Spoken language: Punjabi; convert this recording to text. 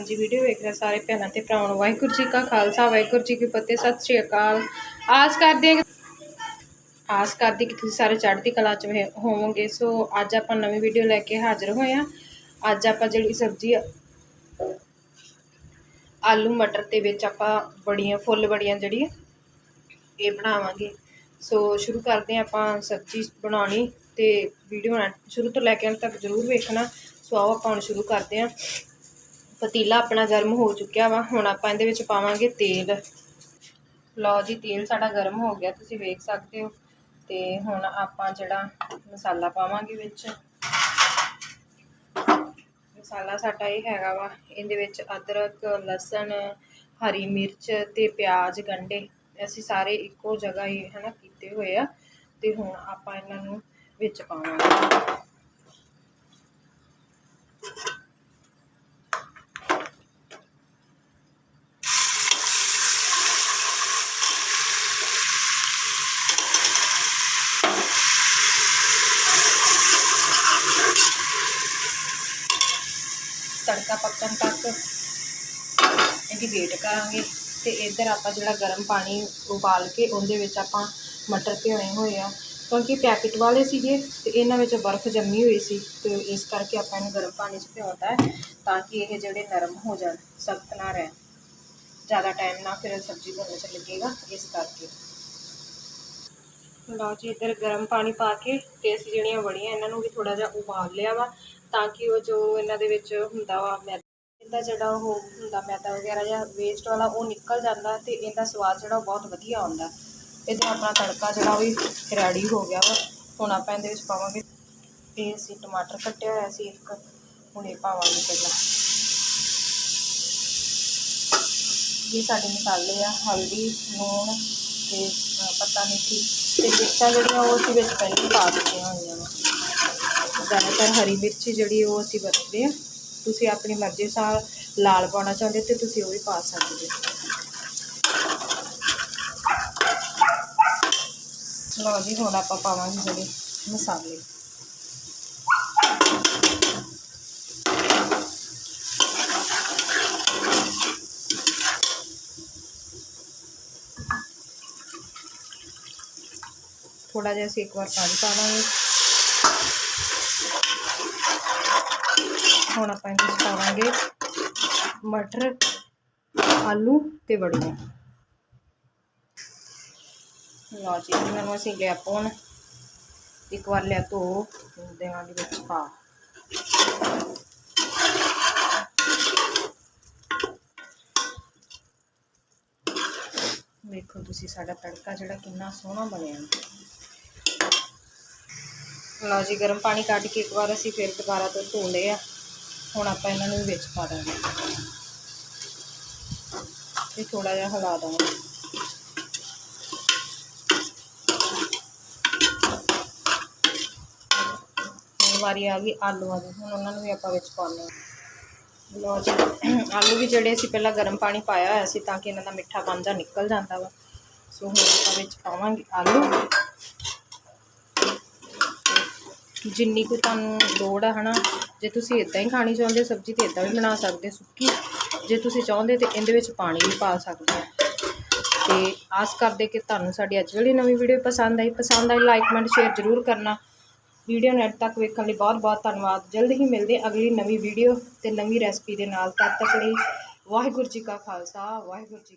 ਹਾਂਜੀ ਵੀਡੀਓ ਵੇਖ ਰਹੇ ਸਾਰੇ ਭੈਣਾਂ ਤੇ ਭਰਾਵਾਂ ਨੂੰ। ਵਾਹਿਗੁਰੂ ਜੀ ਕਾ ਖਾਲਸਾ, ਵਾਹਿਗੁਰੂ ਜੀ ਕੀ ਫਤਿਹ, ਸਤਿ ਸ੍ਰੀ ਅਕਾਲ। ਆਸ ਕਰਦੇ ਹਾਂ ਆਸ ਕਰਦੀ ਕਿ ਤੁਸੀਂ ਸਾਰੇ ਚੜ੍ਹਦੀ ਕਲਾ ਚ ਹੋਵੋਗੇ। ਸੋ ਅੱਜ ਆਪਾਂ ਨਵੀਂ ਵੀਡੀਓ ਲੈ ਕੇ ਹਾਜ਼ਰ ਹੋਏ ਹਾਂ। ਅੱਜ ਆਪਾਂ ਜਿਹੜੀ ਸਬਜ਼ੀ ਆਲੂ ਮਟਰ ਤੇ ਵਿੱਚ ਆਪਾਂ ਬੜੀਆਂ, ਫੁੱਲ ਬੜੀਆਂ ਜਿਹੜੀ ਇਹ ਬਣਾਵਾਂਗੇ। ਸੋ ਸ਼ੁਰੂ ਕਰਦੇ ਹਾਂ ਆਪਾਂ ਸਬਜ਼ੀ ਬਣਾਉਣੀ ਤੇ ਵੀਡੀਓ ਸ਼ੁਰੂ ਤੋਂ ਲੈ ਕੇ ਅੰਤ ਤੱਕ ਜ਼ਰੂਰ ਵੇਖਣਾ। ਸੋ ਆਓ ਆਪਾਂ ਹੁਣ ਸ਼ੁਰੂ ਕਰਦੇ ਹਾਂ। ਪਤੀਲਾ ਆਪਣਾ ਗਰਮ ਹੋ ਚੁੱਕਿਆ ਵਾ, ਹੁਣ ਆਪਾਂ ਇਹਦੇ ਵਿੱਚ ਪਾਵਾਂਗੇ ਤੇਲ। ਲਓ ਜੀ, ਤੇਲ ਸਾਡਾ ਗਰਮ ਹੋ ਗਿਆ, ਤੁਸੀਂ ਵੇਖ ਸਕਦੇ ਹੋ। ਤੇ ਹੁਣ ਆਪਾਂ ਜਿਹੜਾ ਮਸਾਲਾ ਪਾਵਾਂਗੇ ਵਿੱਚ। ਮਸਾਲਾ ਸਾਡਾ ਇਹ ਹੈਗਾ ਵਾ, ਇਹਦੇ ਵਿੱਚ ਅਦਰਕ, ਲਸਣ, ਹਰੀ ਮਿਰਚ ਤੇ ਪਿਆਜ਼ ਗੰਢੇ। ਅਸੀਂ ਸਾਰੇ ਇੱਕੋ ਜਗ੍ਹਾ ਹੀ ਹਨਾ ਕੀਤੇ ਹੋਏ ਆ, ਤੇ ਹੁਣ ਆਪਾਂ ਇਹਨਾਂ ਨੂੰ ਵਿੱਚ ਪਾਵਾਂਗੇ। ਤੜਕਾ ਪੱਕਣ ਤੱਕ ਇਹਦੀ ਵੇਟ ਕਰਾਂਗੇ ਤੇ ਇੱਧਰ ਆਪਾਂ ਜਿਹੜਾ ਗਰਮ ਪਾਣੀ ਉਬਾਲ ਕੇ ਉਹਦੇ ਵਿੱਚ ਆਪਾਂ ਮਟਰ ਭਿਓਏ ਹੋਏ ਆ। ਕਿਉਂਕਿ ਪੈਕਟ ਵਾਲੇ ਸੀਗੇ ਤੇ ਇਹਨਾਂ ਵਿੱਚ ਬਰਫ਼ ਜੰਮੀ ਹੋਈ ਸੀ ਤੇ ਇਸ ਕਰਕੇ ਆਪਾਂ ਇਹਨੂੰ ਗਰਮ ਪਾਣੀ 'ਚ ਭਿਓਤਾ ਹੈ ਤਾਂ ਕਿ ਇਹ ਜਿਹੜੇ ਨਰਮ ਹੋ ਜਾਣ, ਸਖਤ ਨਾ ਰਹਿਣ। ਜ਼ਿਆਦਾ ਟਾਈਮ ਨਾ ਫਿਰ ਸਬਜ਼ੀ ਬਣਨ 'ਚ ਲੱਗੇਗਾ ਇਸ ਕਰਕੇ। ਲਓ ਜੀ, ਇੱਧਰ ਗਰਮ ਪਾਣੀ ਪਾ ਕੇ ਤੇ ਅਸੀਂ ਜਿਹੜੀਆਂ ਵੜੀਆਂ, ਇਹਨਾਂ ਨੂੰ ਵੀ ਥੋੜਾ ਜਿਹਾ ਉਬਾਲ ਲਿਆ ਵਾ ਤਾਂ ਕਿ ਉਹ ਜੋ ਇਹਨਾਂ ਦੇ ਵਿੱਚ ਹੁੰਦਾ ਵਾ ਮੈਦਾ, ਇਹਦਾ ਜਿਹੜਾ ਉਹ ਹੁੰਦਾ ਮੈਦਾ ਵਗੈਰਾ ਜਾਂ ਵੇਸਟ ਵਾਲਾ, ਉਹ ਨਿਕਲ ਜਾਂਦਾ ਤੇ ਇਹਦਾ ਸਵਾਦ ਜਿਹੜਾ ਉਹ ਬਹੁਤ ਵਧੀਆ ਆਉਂਦਾ। ਇਹਦੇ ਆਪਣਾ ਤੜਕਾ ਜਿਹੜਾ ਉਹ ਵੀ ਰੈਡੀ ਹੋ ਗਿਆ ਵਾ, ਹੁਣ ਆਪਾਂ ਇਹਦੇ ਵਿੱਚ ਪਾਵਾਂਗੇ ਇਹ ਅਸੀਂ ਟਮਾਟਰ ਕੱਟਿਆ ਹੋਇਆ ਸੀ ਇੱਕ, ਹੁਣ ਇਹ ਪਾਵਾਂਗੇ ਪਹਿਲਾਂ। ਇਹ ਸਾਡੇ ਮਸਾਲੇ ਆ, ਹਲਦੀ, ਲੂਣ ਤੇ ਪੱਤਾ, ਮੇਥੀ। ਤੇ ਮਿਰਚਾਂ ਜਿਹੜੀਆਂ ਉਹ ਅਸੀਂ ਵਿੱਚ ਪਹਿਲਾਂ ਪਾ ਦਿੱਤੀਆਂ ਹੋਈਆਂ ਵਾ ਜ਼ਿਆਦਾਤਰ ਹਰੀ ਮਿਰਚ ਜਿਹੜੀ ਉਹ ਅਸੀਂ ਵਰਤਦੇ ਹਾਂ। ਤੁਸੀਂ ਆਪਣੀ ਮਰਜ਼ੀ ਅਨੁਸਾਰ ਲਾਲ ਪਾਉਣਾ ਚਾਹੁੰਦੇ ਤੇ ਤੁਸੀਂ ਉਹ ਵੀ ਪਾ ਸਕਦੇ ਹੋ। ਲਓ ਜੀ, ਹੁਣ ਆਪਾਂ ਪਾਵਾਂਗੇ ਜਿਹੜੇ ਮਸਾਲੇ। ਥੋੜਾ ਜਿਹਾ ਅਸੀਂ ਇੱਕ ਵਾਰ ਪਾਣੀ ਪਾਵਾਂਗੇ ਹੁਣ ਆਪਾਂ ਇਹਦੇ ਪਾਵਾਂਗੇ ਮਟਰ, ਆਲੂ ਤੇ ਵੜੀਆਂ। ਲਓ ਜੀ, ਇਹਨਾਂ ਨੂੰ ਅਸੀਂ ਲਿਆ ਪਾਉਣ ਇੱਕ ਵਾਰ ਲਿਆ ਧੋ ਦੇਵਾਂਗੇ ਵਿੱਚ ਪਾ। ਵੇਖੋ ਤੁਸੀਂ ਸਾਡਾ ਤੜਕਾ ਜਿਹੜਾ ਕਿੰਨਾ ਸੋਹਣਾ ਬਣਿਆ। ਲਓ ਜੀ, ਗਰਮ ਪਾਣੀ ਕੱਢ ਕੇ ਇੱਕ ਵਾਰ ਅਸੀਂ ਫਿਰ ਦੁਬਾਰਾ ਤੋਂ ਧੋ ਲਏ ਆ। ਹੁਣ ਆਪਾਂ ਇਹਨਾਂ ਨੂੰ ਵੀ ਵਿੱਚ ਪਾ ਦਾਂਗੇ। ਤੇ ਥੋੜਾ ਜਿਹਾ ਹਿਲਾ ਦਾਂਗੇ। ਵਾਰੀ ਆ ਗਈ ਆਲੂਆਂ ਦੀ ਹੁਣ ਉਹਨਾਂ ਨੂੰ ਵੀ ਆਪਾਂ ਵਿੱਚ ਪਾਉਂਦੇ ਹਾਂ। ਲਓ ਜੀ, ਆਲੂ ਵੀ ਜਿਹੜੇ ਅਸੀਂ ਪਹਿਲਾਂ ਗਰਮ ਪਾਣੀ ਪਾਇਆ ਹੋਇਆ ਸੀ ਤਾਂ ਕਿ ਇਹਨਾਂ ਦਾ ਮਿੱਠਾ ਪੰਜਾ ਨਿਕਲ ਜਾਂਦਾ ਵਾ। ਸੋ ਹੁਣ ਆਪਾਂ ਵਿੱਚ ਪਾਵਾਂਗੇ ਆਲੂ। ਜਿੰਨੀ ਕੁ ਤੁਹਾਨੂੰ ਲੋੜ ਆ, ਹਨਾ, ਜੇ ਤੁਸੀਂ ਇਦਾਂ ਹੀ ਖਾਣੀ ਚਾਹੁੰਦੇ ਹੋ, ਸਬਜ਼ੀ ਤੇ ਇਦਾਂ ਵੀ ਬਣਾ ਸਕਦੇ ਸੁੱਕੀ, ਜੇ ਤੁਸੀਂ ਚਾਹੁੰਦੇ ਤੇ ਇਹਦੇ ਵਿੱਚ ਪਾਣੀ ਵੀ ਪਾ ਸਕਦੇ ਆ ਤੇ ਆਸ ਕਰਦੇ ਕਿ ਤੁਹਾਨੂੰ ਸਾਡੀ ਅੱਜ ਵਾਲੀ ਨਵੀਂ ਵੀਡੀਓ ਪਸੰਦ ਆਈ ਪਸੰਦ ਆਈ ਲਾਈਕ ਕਮੈਂਟ ਸ਼ੇਅਰ ਜ਼ਰੂਰ ਕਰਨਾ। ਵੀਡੀਓ ਨੂੰ ਅੰਤ ਤੱਕ ਵੇਖਣ ਲਈ ਬਹੁਤ ਬਹੁਤ ਧੰਨਵਾਦ। ਜਲਦ ਹੀ ਮਿਲਦੇ ਅਗਲੀ ਨਵੀਂ ਵੀਡੀਓ ਤੇ ਨਵੀਂ ਰੈਸਪੀ ਦੇ ਨਾਲ। ਤਦ ਤੱਕ ਲਈ ਵਾਹਿਗੁਰੂ ਜੀ ਕਾ ਖਾਲਸਾ, ਵਾਹਿਗੁਰੂ ਜੀ